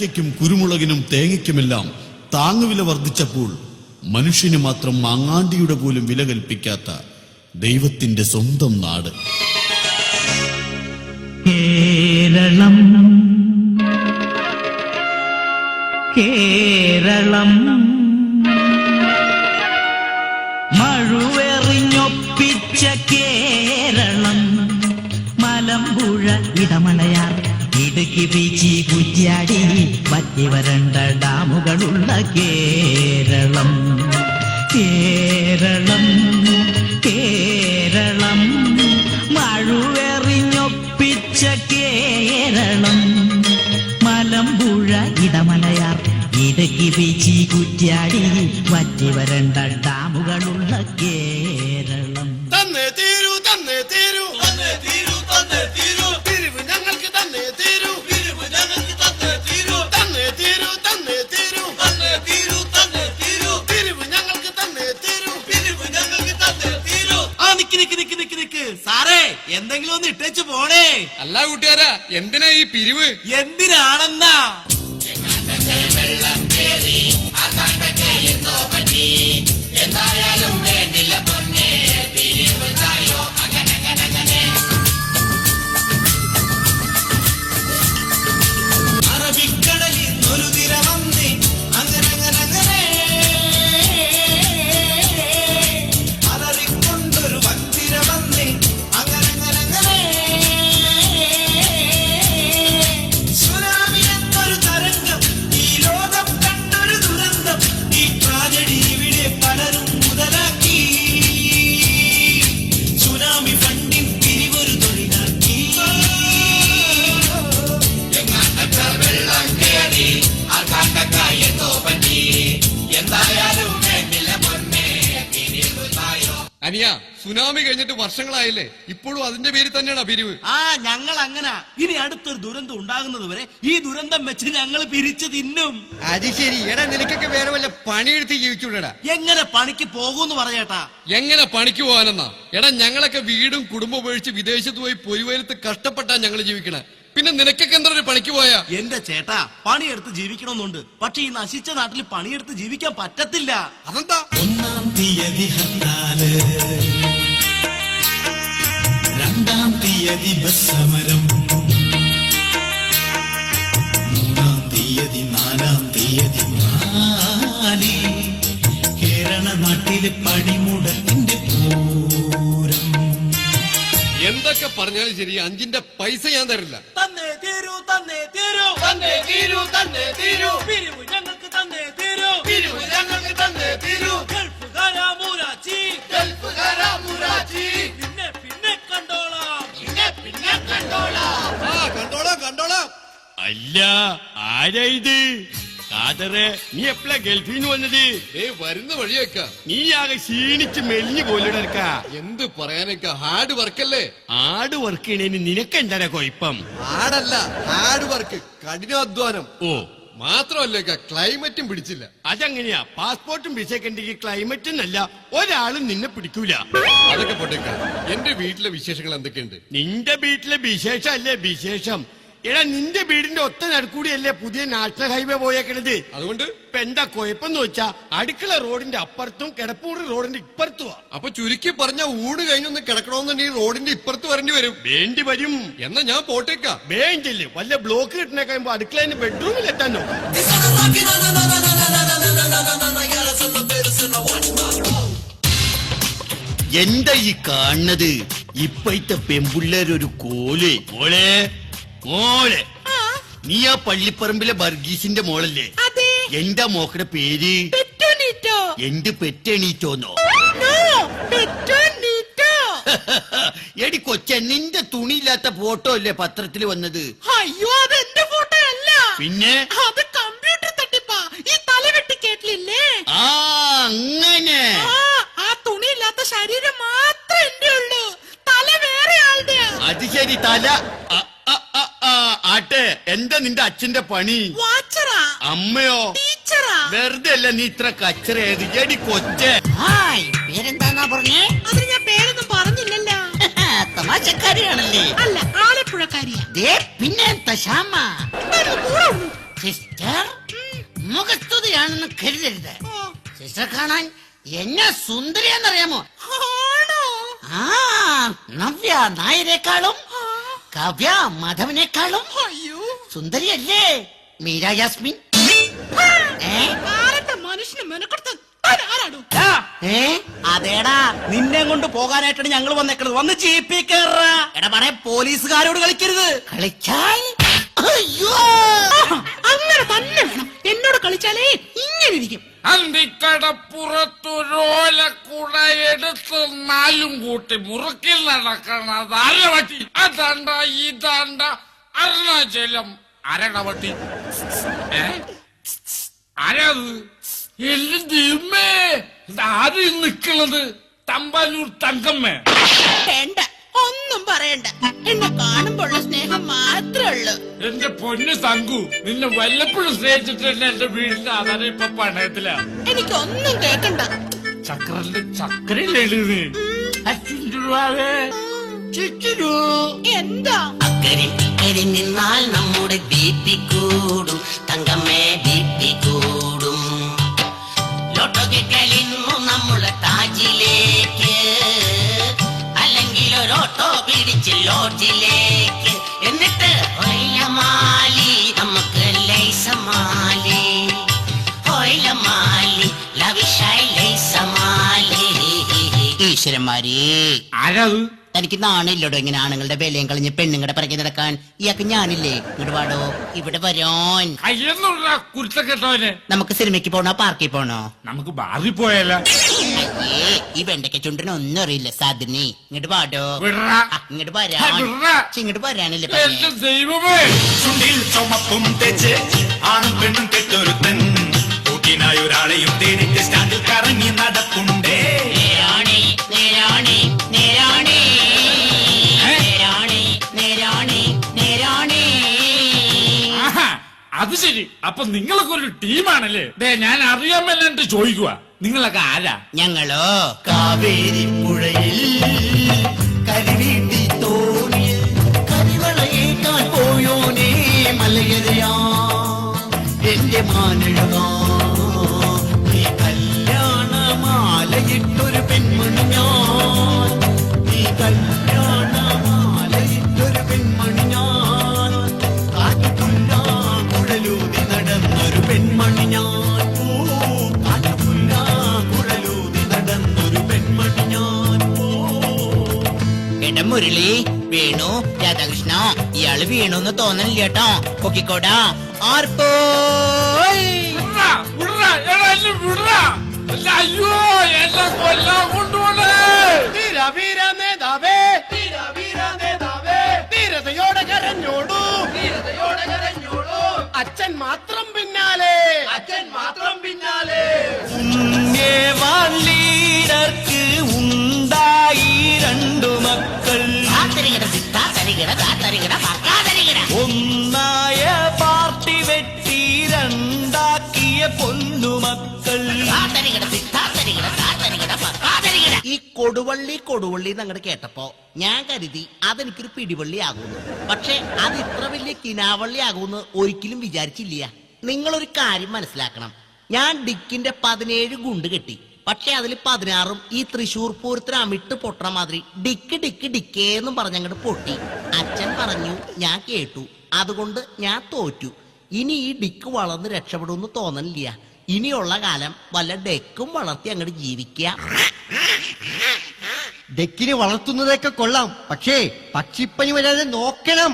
ഏലക്കയ്ക്കും കുരുമുളകിനും തേങ്ങയ്ക്കുമെല്ലാം താങ്ങുവില വർദ്ധിച്ചപ്പോൾ മനുഷ്യന് മാത്രം മാങ്ങാണ്ടിയുടെ പോലും വില കൽപ്പിക്കാത്ത ദൈവത്തിന്റെ സ്വന്തം നാട്. കേരളം. കേരളം. മഴുവെറിഞ്ഞൊപ്പിച്ച കേരളം. മലമ്പുഴ ഇടമലയാർ. ഇടുക്കി ബീച്ചി കുറ്റ്യാടി പറ്റി വരണ്ട ഡാമുകളുള്ള കേരളം. കേരളം കേരളം മഴുവെറിഞ്ഞൊപ്പിച്ച കേരളം. മലമ്പുഴ ഇടമലയാർ ഇടുക്കി ബീച്ചി കുറ്റ്യാടി പറ്റി വരണ്ട ഡാമുകളുള്ള കേരളം. തന്നെ തീരൂ തന്നെ തീരൂ. എന്തെങ്കിലും ഒന്ന് ഇട്ടേച്ച് പോണേ. അല്ല കൂട്ടുകാരാ എന്തിനാ ഈ പിരിവ്? എന്തിനാണെന്നാ? സുനാമി കഴിഞ്ഞിട്ട് വർഷങ്ങളായില്ലേ? ഇപ്പോഴും അതിന്റെ പേരിൽ തന്നെയാണ് പിരിവ്. ആ ഞങ്ങൾ അങ്ങനെ ഇനി അടുത്തൊരു ദുരന്തം ഉണ്ടാകുന്നത് വരെ ഈ ദുരന്തം വെച്ച് ഞങ്ങൾ പിരിച്ചു തിന്നും. അത് ശരി. എടാ നിനക്കൊക്കെ വേറെ വല്ല പണിയെടുത്ത് ജീവിച്ചൂടാ എങ്ങനെ പണിക്ക് പോകൂന്ന് പറഞ്ഞേട്ടാ എങ്ങനെ പണിക്ക് പോകാനെന്നാ? എടാ ഞങ്ങളൊക്കെ വീടും കുടുംബം ഉപേക്ഷിച്ച് വിദേശത്ത് പോയി പൊരുവയലത്ത് കഷ്ടപ്പെട്ടാ ഞങ്ങൾ ജീവിക്കണേ. പിന്നെ നിനക്കൊക്കെ എന്താ ഒരു പണിക്ക് പോയാ? എന്റെ ചേട്ടാ പണിയെടുത്ത് ജീവിക്കണമെന്നുണ്ട്. പക്ഷെ ഈ നശിച്ച നാട്ടിൽ പണിയെടുത്ത് ജീവിക്കാൻ പറ്റത്തില്ല. അതെന്താ? ഒന്നാം തീയതി ഹർത്താൽ. തീയതി ബസ് സമരം മൂന്നാം തീയതി നാലാം തീയതി മാലി. കേരള നാട്ടിലെ പണിമുടക്കിന്റെ പൂരം. എന്തൊക്കെ പറഞ്ഞാലും ശരി അഞ്ചിന്റെ പൈസ ഞാൻ തരില്ല. തന്നെ തീരൂ തന്നെ തീരൂ. തന്നെ തീരൂ തന്നെ തീരൂ. അല്ല ആരാ ഇത്? കാതറെ നീ എപ്പോഴാ ഗൾഫിൽ നിന്ന് വന്നത്? ഏ വരുന്ന വഴിയൊക്കെ. നീ ആകെ ക്ഷീണിച്ച് മെലിഞ്ഞു പോലിടക്ക എന്ത് പറയാനൊക്കെ? ഹാർഡ് വർക്കല്ലേ? ഹാർഡ് വർക്ക് ചെയ്യണേന് നിനക്ക് എന്താ കുഴപ്പം ഹാർഡല്ല ഹാർഡ് വർക്ക് കഠിനാധ്വാനം. ഓ. മാത്രമല്ല ക്ലൈമറ്റും പിടിച്ചില്ല. അതെങ്ങനെയാ? പാസ്പോർട്ടും പിടിച്ചേക്കണ്ടെങ്കിൽ ക്ലൈമറ്റ് എന്നല്ല ഒരാളും നിന്നെ പിടിക്കൂല. അതൊക്കെ പൊട്ടേക്ക എന്റെ വീട്ടിലെ വിശേഷങ്ങൾ എന്തൊക്കെയുണ്ട്? നിന്റെ വീട്ടിലെ വിശേഷം അല്ലേ വിശേഷം? എടാ നിന്റെ വീടിന്റെ ഒത്ത നടുക്കൂടിയല്ലേ പുതിയ നാഷണൽ ഹൈവേ പോയേക്കണത്? അതുകൊണ്ട്? ഇപ്പൊ എന്താ കുഴപ്പം വെച്ചാ അടുക്കള റോഡിന്റെ അപ്പുറത്തും കിടപ്പൂടി റോഡിന്റെ ഇപ്പുറത്തുവാ. അപ്പൊ ചുരുക്കി പറഞ്ഞ ഊട് കഴിഞ്ഞൊന്ന് കിടക്കണമെന്നുണ്ടെങ്കിൽ റോഡിന്റെ ഇപ്പുറത്ത് വരേണ്ടി വരും. വേണ്ടി വരും. എന്നാ ഞാൻ പോട്ടേക്ക. വേണ്ടില്ല. വല്ല ബ്ലോക്ക് കിട്ടണ കഴിയുമ്പോ അടുക്കളേന്റെ ബെഡ്റൂമിൽ എത്താൻ എന്താ ഈ കാണുന്നത്? ഇപ്പോഴത്തെ പെമ്പുള്ളേരൊരു കോൽ. മോളെ മോളെ നീ ആ പള്ളിപ്പറമ്പിലെ ബർഗീസിന്റെ മോളല്ലേ? എന്റെ മോക്കടെ പേര്? എന്ത് പെറ്റെണീറ്റോന്നോ? എടി കൊച്ച നിന്റെ തുണിയില്ലാത്ത ഫോട്ടോ അല്ലേ പത്രത്തിൽ വന്നത്? അയ്യോ അത് എന്റെ ഫോട്ടോ അല്ല. പിന്നെ? അത് കമ്പ്യൂട്ടർ തട്ടിപ്പാ. ഈ തലവെട്ടി കേട്ടില്ലേ? ആ അങ്ങനെ. ആ തുണിയില്ലാത്ത ശരീരം മാത്രം എന്റെ ഉള്ളൂ തല വേറെ ആളുടെ അത് ശരി തല. ആട്ടെ എന്താ നിന്റെ അച്ഛന്റെ പണി. വാച്ചറാ. അമ്മയോ? ടീച്ചറാ. വെറുതെ അല്ല നീ ഇത്ര കച്ചറ ഏത് എടി കൊച്ചേ. ഹായ് പേരെന്താന്നാ പറഞ്ഞേ? അതിന് ഞാൻ പേരൊന്നും പറഞ്ഞില്ലല്ലോ. തമാശക്കാരിയാണല്ലേ. അല്ല ആലപ്പുഴക്കാരിയാ. ദേ പിന്നെ? സിസ്റ്റർ മുഖസ്തുതിയാണെന്ന് കരുതരുത്. സിസ്റ്റർ കാണാൻ എന്നെ സുന്ദരിയെന്നറിയാമോ ആ നവ്യ നായരെക്കാളും കവ്യ മാധവനേക്കാളും സുന്ദരിയല്ലേ? മീര യാസ്മിൻ? അതേടാ. നിന്നെ കൊണ്ട് പോകാനായിട്ടാണ് ഞങ്ങൾ വന്നേക്കണത്. വന്ന് ജീപ്പി കേറാ എടാ പറയാ പോലീസുകാരോട് കളിക്കരുത്. കളിച്ചാൽ? അയ്യോ! അങ്ങനെ തന്നെ വേണം. എന്നോട് കളിച്ചാലേ ഇങ്ങനെ ഇരിക്കും. അന്തിക്കടപ്പുറത്തൊരോലക്കുട എടുത്ത് നാലും കൂട്ടി മുറുക്കിൽ നടക്കണത് അരവട്ടി. അതാണ്ട ഇതാണ്ട അരുണാചലം അരണവട്ടി. ആരാത്? എല്ലാം ദൈവമേ ആര് നിക്കണത് തമ്പാനൂർ തങ്കമ്മേ. വേണ്ട. ഒന്നും പറയണ്ട. എന്നെ കാണുമ്പോഴുള്ള സ്നേഹം മാത്രമേ ഉള്ളൂ. എന്റെ പൊന്ന് സങ്കു നിന്നെ വല്ലപ്പോഴും സ്നേഹിച്ചിട്ടില്ല എന്റെ വീടിന്റെ ആധാരം ഇപ്പൊ പണയത്തിലാ. എനിക്കൊന്നും കേക്കണ്ട. ചക്രന്റെ ചക്രം ചുറ്റുരൂ എന്താ? അക്കരി നിന്നാൽ നമ്മുടെ ബി കൂടും. തങ്കമ്മേ ബി കൂടും. ലോഡ്ജിലേക്ക് എന്നിട്ട് മാലി നമുക്ക് ലൈസമാലി ഒയിലമാലി ലവിഷായി ലൈസമാലി ഈശ്വരന്മാരേ. ആരാത് തനിക്ക് നാണില്ലടോ ഇങ്ങനെ ആണുങ്ങളുടെ വിലയും കളഞ്ഞ് പെണ്ണുങ്ങളുടെ പിറകെ നടക്കാൻ. ഇയാൾക്ക് ഞാനില്ലേ? ഇങ്ങോട്ട് വാടോ. ഇവിടെ വരോൻ. കുരുത്തക്കെട്ടവന് നമുക്ക് സിനിമയ്ക്ക് പോണോ? പാർക്കിൽ പോണോ? നമുക്ക് ബാറിൽ പോയാല? അയ്യേ ഈ വെണ്ടയ്ക്ക ചുണ്ടിന് ഒന്നും അറിയില്ല സാധിനി ഇങ്ങോട്ട് വാടോ. ഇങ്ങോട്ട് വരാൻ. ഇങ്ങോട്ട് വരാനല്ലേ ദൈവമേ. ചുണ്ടിൽ ചുമപ്പും തെച്ച് ആണും പെണ്ണും കെട്ടൊരുത്തൻ. കൂട്ടിനായി ഒരാളെയും തേടിട്ട് അത് ശരി. അപ്പൊ നിങ്ങളൊക്കെ ഒരു ടീമാണല്ലേ? ദേ ഞാൻ അറിയാൻ എന്നിട്ട് ചോദിക്കുക നിങ്ങളൊക്കെ ആരാ? ഞങ്ങളോ? കാവേരി പുഴയിൽ കരിവീട്ടി തോണിയിൽ കരിവളയേക്കാൻ പോയോനേ മലയരയാ. എന്റെ മാനഴകാ. മുരളി വേണു രാധാകൃഷ്ണ. ഇയാൾ വീണുന്ന് തോന്നണില്ല കേട്ടോ പൊക്കിക്കോടാ. ആർപ്പോ? എന്നെ അയ്യോ എന്നെ കൊല്ലാൻ കൊണ്ടുപോണേ വീര നേതാവേ വീര നേതാവേ കരഞ്ഞോടൂ അച്ഛൻ മാത്രം കൊടുവള്ളി കൊടുവള്ളി എന്ന് അങ്ങോട്ട് കേട്ടപ്പോ ഞാൻ കരുതി അതെനിക്കൊരു പിടിവള്ളി ആകുന്നു പക്ഷെ അത് ഇത്ര വലിയ കിനാവള്ളി ആകുമെന്ന് ഒരിക്കലും വിചാരിച്ചില്ല. നിങ്ങളൊരു കാര്യം മനസ്സിലാക്കണം. ഞാൻ ഡിക്കിന്റെ പതിനേഴ് ഗുണ്ട് കെട്ടി. പക്ഷെ അതിൽ പതിനാറും ഈ തൃശൂർ പൂരത്തിന് അമിട്ട് പൊട്ടണ മാതിരി ഡിക്ക് ഡിക്ക് ഡിക്കേന്നും പറഞ്ഞങ്ങോട്ട് പൊട്ടി. അച്ഛൻ പറഞ്ഞു ഞാൻ കേട്ടു. അതുകൊണ്ട് ഞാൻ തോറ്റു. ഇനി ഈ ഡിക്ക് വളർന്ന് രക്ഷപ്പെടുമെന്ന് തോന്നണില്ല. ഇനിയുള്ള കാലം വല്ല ഡെക്കും വളർത്തി അങ്ങോട്ട് ജീവിക്കുക ഡെക്കിനെ വളർത്തുന്നതൊക്കെ കൊള്ളാം. പക്ഷേ പക്ഷിപ്പനി വരാതെ നോക്കണം.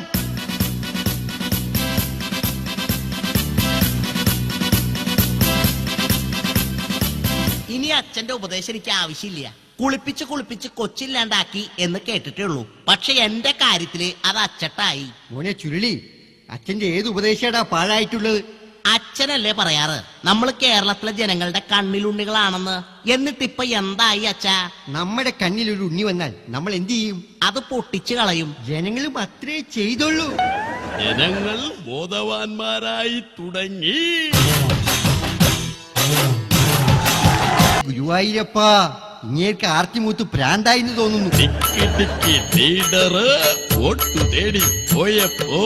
ഇനി അച്ഛന്റെ ഉപദേശം എനിക്ക് ആവശ്യമില്ല. കുളിപ്പിച്ച് കുളിപ്പിച്ച് കൊച്ചില്ലാണ്ടാക്കി എന്ന് കേട്ടിട്ടേ ഉള്ളൂ പക്ഷെ എന്റെ കാര്യത്തിൽ അത് അച്ചട്ടായി. മോനെ ചുരുളി അച്ഛന്റെ ഏത് ഉപദേശാടാ പാഴായിട്ടുള്ളത്? അച്ഛനല്ലേ പറയാറ്? നമ്മൾ കേരളത്തിലെ ജനങ്ങളുടെ കണ്ണിലുണ്ണികളാണെന്ന്. എന്നിട്ടിപ്പൊ എന്തായി അച്ഛാ? നമ്മുടെ കണ്ണിലൊരു ഒരു ഉണ്ണി വന്നാൽ നമ്മൾ എന്ത് ചെയ്യും? അത് പൊട്ടിച്ചു കളയും. ജനങ്ങളും അത്രേ ചെയ്തുള്ളൂ. ജനങ്ങൾ ബോധവാന്മാരായി തുടങ്ങി. ഗുരുവായൂരപ്പ. ഇങ്ങേർക്ക് ആർത്തിമൂത്ത് പ്രാന്തായിന്ന് തോന്നുന്നു. ടിക്കി ടിക്കി വോട്ടു തേടി പോയപ്പോ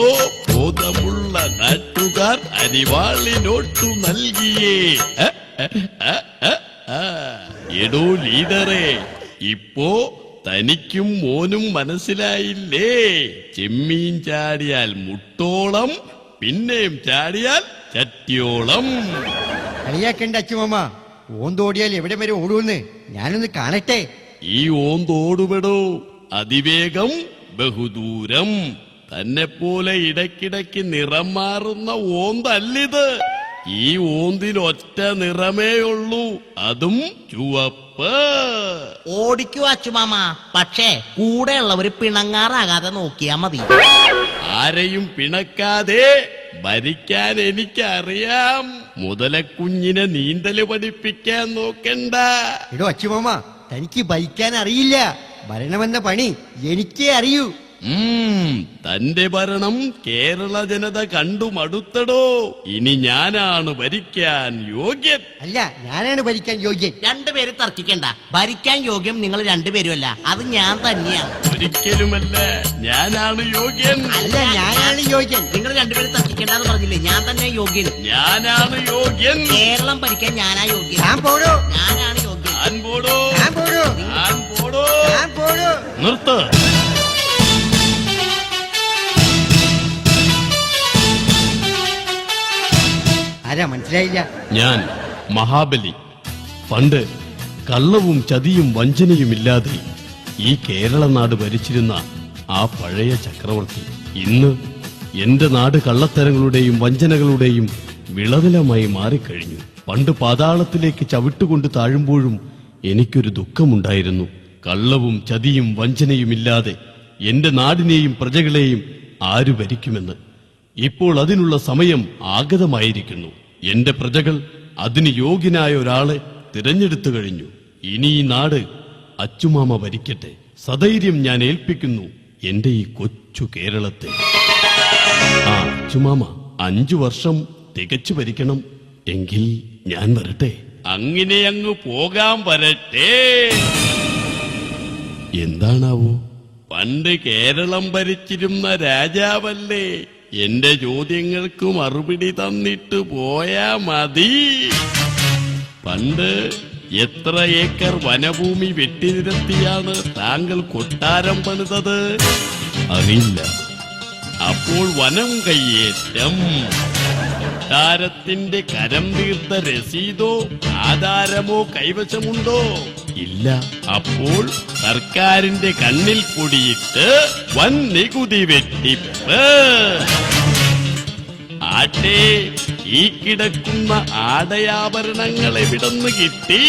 ബോധമുള്ള നാട്ടുകാർ അരിവാളിനോട്ടു നൽകിയേ. എടോ ലീഡറെ ഇപ്പോ തനിക്കും മോനും മനസ്സിലായില്ലേ? ചെമ്മീൻ ചാടിയാൽ മുട്ടോളം പിന്നെയും ചാടിയാൽ ചട്ടിയോളം. കളിയാക്കണ്ട അച്ഛമ്മ. ഓന്തോടിയാൽ എവിടെ വരെ ഓടുമെന്ന് ഞാനൊന്ന് കാണട്ടെ? ഈ ഓന്തോടുപെടോ അതിവേഗം ബഹുദൂരം. തന്നെ പോലെ ഇടയ്ക്കിടയ്ക്ക് നിറം മാറുന്ന ഓന്തല്ലിത്. ഈ ഓന്തിൽ ഒറ്റ നിറമേ ഉള്ളൂ അതും ചുവപ്പ്. ഓടിക്കൂ അച്ചുമാമ പക്ഷേ കൂടെയുള്ളവര് പിണങ്ങാറാകാതെ നോക്കിയാ മതി. ആരെയും പിണക്കാതെ ഭരിക്കാൻ എനിക്കറിയാം. മുതലക്കുഞ്ഞിനെ നീന്തൽ പഠിപ്പിക്കാൻ നോക്കണ്ട. ഇടോ അച്ചുമാമ തനിക്ക് ഭരിക്കാൻ അറിയില്ല. ഭരണമെന്ന പണി എനിക്കേ അറിയൂ. തന്റെ ഭരണം കേരള ജനത കണ്ടു മടുത്തടോ. ഇനി ഞാനാണ് ഭരിക്കാൻ യോഗ്യൻ. അല്ല ഞാനാണ് ഭരിക്കാൻ യോഗ്യൻ. രണ്ടുപേരും തർക്കിക്കണ്ട. ഭരിക്കാൻ യോഗ്യം നിങ്ങൾ രണ്ടുപേരും അല്ല അത് ഞാൻ തന്നെയാണ്. ഒരിക്കലുമല്ല ഞാനാണ് യോഗ്യൻ. അല്ല ഞാനാണ് യോഗ്യൻ. നിങ്ങൾ രണ്ടുപേരും തർക്കിക്കണ്ട എന്ന് പറഞ്ഞില്ലേ? ഞാൻ തന്നെ യോഗ്യൻ. ഞാനാണ് യോഗ്യൻ. കേരളം ഭരിക്കാൻ ഞാനാ യോഗ്യൻ. ഞാൻ പോടോ ഞാനാണ് യോഗ്യൻ. ഞാൻ പോടോ ഞാൻ പോടോ ഞാൻ പോടോ ഞാൻ പോടോ നിർത്ത്. ആരാ? മനസ്സിലായില്ല. ഞാൻ മഹാബലി. പണ്ട് കള്ളവും ചതിയും വഞ്ചനയുമില്ലാതെ ഈ കേരള നാട് ഭരിച്ചിരുന്ന ആ പഴയ ചക്രവർത്തി ഇന്ന് എന്റെ നാട് കള്ളത്തരങ്ങളുടെയും വഞ്ചനകളുടെയും വിളവിലമായി മാറിക്കഴിഞ്ഞു. പണ്ട് പാതാളത്തിലേക്ക് ചവിട്ടുകൊണ്ട് താഴുമ്പോഴും എനിക്കൊരു ദുഃഖമുണ്ടായിരുന്നു. കള്ളവും ചതിയും വഞ്ചനയുമില്ലാതെ എന്റെ നാടിനെയും പ്രജകളെയും ആരു ഭരിക്കുമെന്ന്. ഇപ്പോൾ അതിനുള്ള സമയം ആഗതമായിരിക്കുന്നു. എന്റെ പ്രജകൾ അതിന് യോഗ്യനായ ഒരാളെ തിരഞ്ഞെടുത്തു കഴിഞ്ഞു. ഇനി ഈ നാട് അച്ചുമാമ ഭരിക്കട്ടെ. സധൈര്യം ഞാൻ ഏൽപ്പിക്കുന്നു എന്റെ ഈ കൊച്ചു കേരളത്തെ. ആ അച്ചുമാമ അഞ്ചു വർഷം തികച്ചു ഭരിക്കണം എങ്കിൽ ഞാൻ വരട്ടെ. അങ്ങനെ അങ്ങ് പോകാൻ വരട്ടെ. എന്താണാവോ? പണ്ട് കേരളം ഭരിച്ചിരുന്ന രാജാവല്ലേ? എന്റെ ചോദ്യങ്ങൾക്ക് മറുപടി തന്നിട്ട് പോയാ മതി. പണ്ട് എത്ര ഏക്കർ വനഭൂമി വെട്ടിനിരത്തിയാണ് താങ്കൾ കൊട്ടാരം പണിതത്? അറിയില്ല. അപ്പോൾ വനം കയ്യേറ്റം. കൊട്ടാരത്തിന്റെ കരം തീർത്ത രസീതോ ആധാരമോ കൈവശമുണ്ടോ? ഇല്ല. അപ്പോൾ സർക്കാരിന്റെ കണ്ണിൽ കൂടിയിട്ട് വൻ നികുതി വെട്ടിപ്പ്. ആട്ടെ ഈ കിടക്കുന്ന ആടയാഭരണങ്ങൾ എവിടെന്ന് കിട്ടി.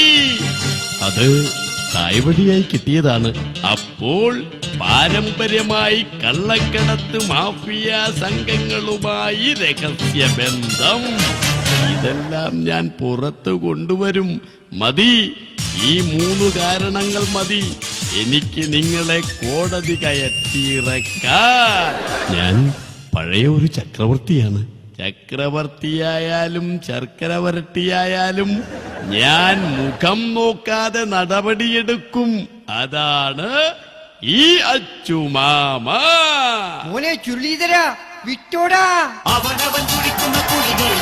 അത് തായ്വഴിയായി കിട്ടിയതാണ്. അപ്പോൾ പാരമ്പര്യമായി കള്ളക്കടത്ത് മാഫിയ സംഘങ്ങളുമായി രഹസ്യബന്ധം. ഇതെല്ലാം ഞാൻ പുറത്തു കൊണ്ടുവരും. മതി. ഈ മൂന്ന് കാരണങ്ങൾ മതി. എനിക്ക് നിങ്ങളെ കോടതി കയറ്റിയിറക്കാൻ. ഞാൻ പഴയ ഒരു ചക്രവർത്തിയാണ്. ചക്രവർത്തിയായാലും ശർക്കര വരട്ടിയായാലും ഞാൻ മുഖം നോക്കാതെ നടപടിയെടുക്കും. അതാണ് ഈ അച്ചുമാമ. മോനെ ചുരുളീതര വിറ്റോടാ അവനവൻ കുടിക്കുന്ന കുഴികൾ